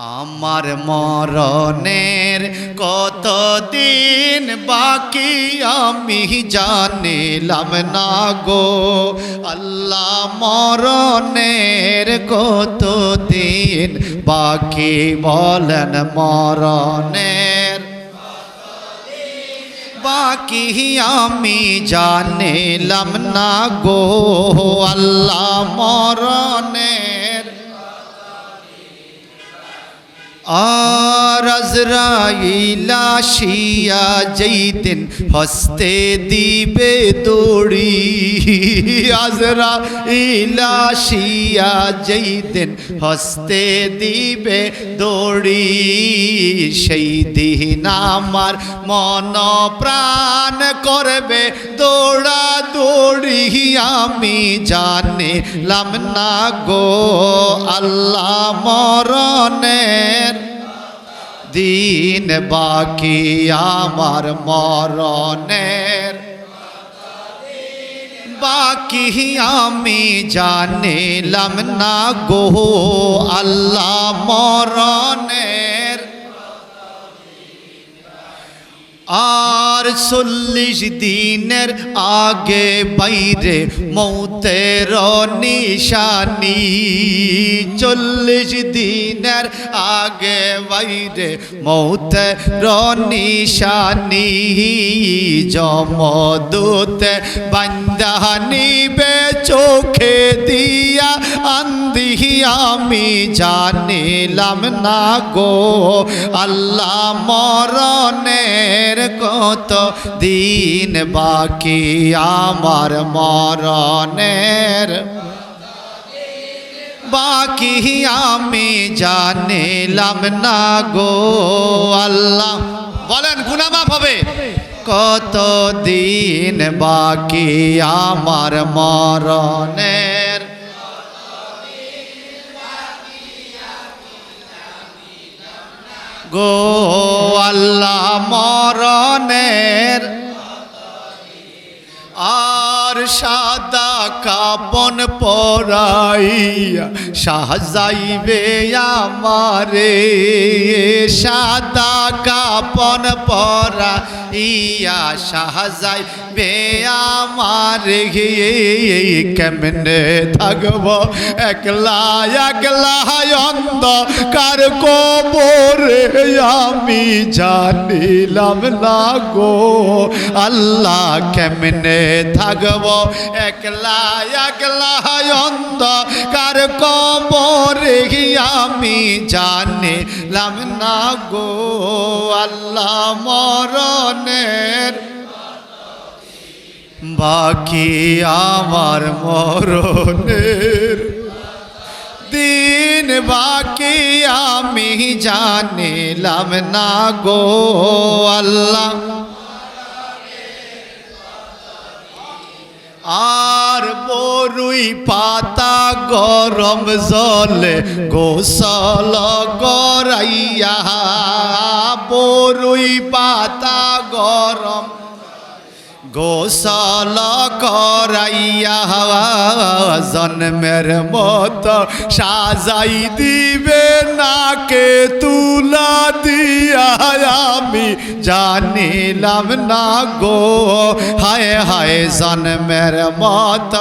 আমার মরণের কতদিন বাকি আমি জানিলাম না গো। আল্লাহ মরণের কতদিন বাকি বলেন মরণের। বাকি আমি জানিলাম না গো। আল্লাহ মরণের আর আজরাইলা শিয়া যেদিন হস্তে দিবে দড়ি। আজরা ইলা শিয়া যেদিন হস্তে দিবে দড়ি। সেই দিন আমার মন প্রাণ করবে দৌড়া দৌড়ি আমি জানিলাম না গো আল্লাহ মরণের দিন বাকি আমার মরণের। বাকি আমি জানিলাম না গো আল্লাহ মরণের। আর চল্লিশ দিনের আগে বাইরে মৌতের নিশানি। চল্লিশ দিনের আগে বাইরে মৌতের নিশানি। জমদূতে বান্দানিবে চোখে দিয়া আন্দি আমি জানিলাম না গো, আল্লাহ মরণের কত দিন বাকি, আমার মরণের বাকি, আমি জানিলাম না গো, আল্লাহ। বলেন গুনামাফ হবে। কত দিন বাকি, আমার মরণের গো আল্লাহ মরণের আর সাদা কাপন পরাইয়া সাজাইবে আমারে। সাদা কাপন পরাইয়া সাজাইবে আমারে কেমনে থাকব? একলা একলা অন্ধ কার কবরে আমি জানিলাম না গো। আল্লাহ কেমনে থাকব? একলা একলা অন্ধ কার কবরে আমি জানিলাম না গো। আল্লাহ মরণের বাকি আমার মরণের দিন বাকি আমি জানিলাম না গো আল্লাহ। আর বরুই পাতা গরম জলে গোসল গরাইয়া বরুই পাতা গরম গোসল করাইয়া জন্মের মত সাজাই দিবে নাকে তুলা দিয়া। আমি জানিলাম না গো, হায় হায় জন্মের মত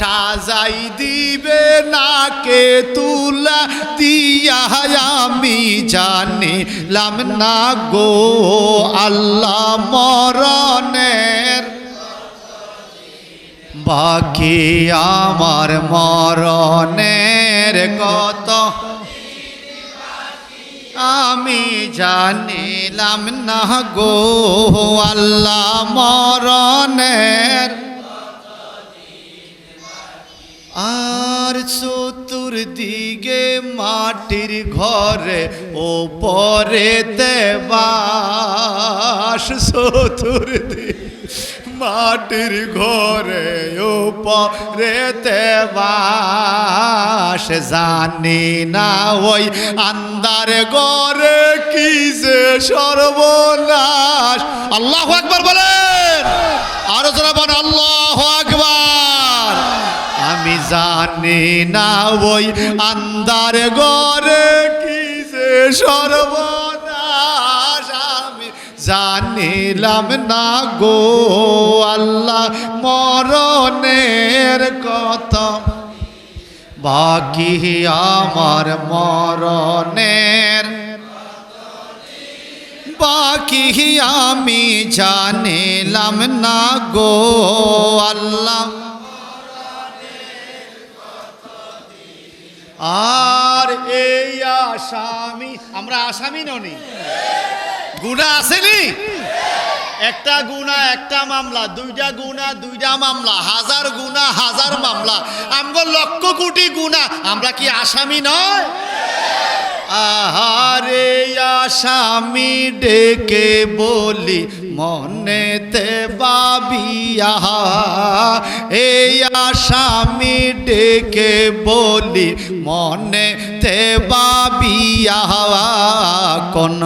সাজাই দিবে নাকে তুলা দিয়া। আমি জানিলাম না গো, আল্লাহ মরণের বাকি আমার মরণের কত? আমি জানিলাম না গো আল্লাহ মরণের আর চতুর্দিকে মাটির ঘরে ওপরে দেবাস চতুর্দিকে মাটির ঘরে ওপরে দেবাস জানি না ওই আন্দার ঘরে কি যে সর্বনাশ। আল্লাহ একবার বলেন। আরও যারা আল্লাহ আকবার। আমি জানি না ওই আন্দার ঘরে কি যে সর্বনাশ। জানিলাম না গো আল্লাহ, মরণের কথা। বাকি আমার মরণের বাকি আমি জানিলাম না গো আল্লাহ। আর এই আসামি, আমরা আসামি ননি গুণা আসেনি একটা গুণা, একটা মামলা, দুইটা গুণা, দুইটা মামলা, হাজার গুণা, হাজার মামলা। আমগো লক্ষ কোটি গুণা, আমরা কি আসামি নয়? আহারে আসামি ডেকে বলি, মনেতে বাবিয়া এই আসামি ডেকে বলি, মনেতে বাবিয়া কোন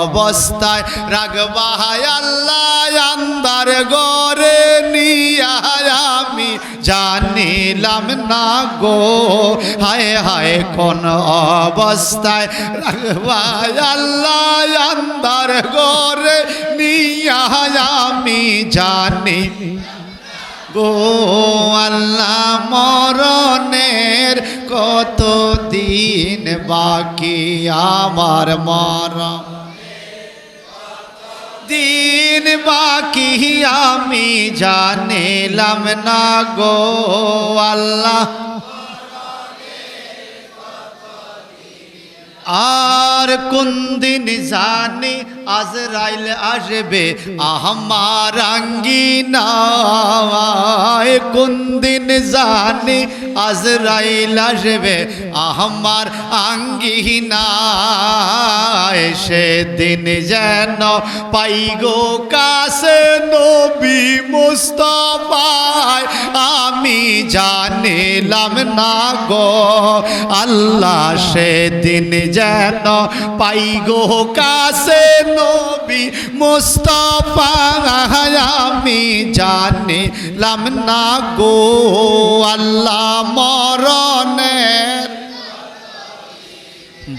অবস্থায় রাগবা আল্লাহ আন্দার গরে নিয়া আমি। জানিলাম না গো, হায় হায় কোন অবস্থায় আন্দার গরে নিয়া আমি জানি। গো আল্লাহ মরণের কত দিন বাকি আমার মরণ। দিন বাকি আমি জানিলাম না গো আল্লাহ। আর কোন দিন জানি আজরাইল আসবে? আমার আঙ্গিনায় কোন দিন জানি আজরাইল আসবে? আমার আঙ্গিনায় সেদিন যেন পাই গো কাছে নবী মুস্তফায়। আমি জানিলাম না গো, আল্লাহ সেদিন যেন পাই গো কাছে নবী মুস্তফায়। আমি জানিলাম না গো, আল্লাহ মরণের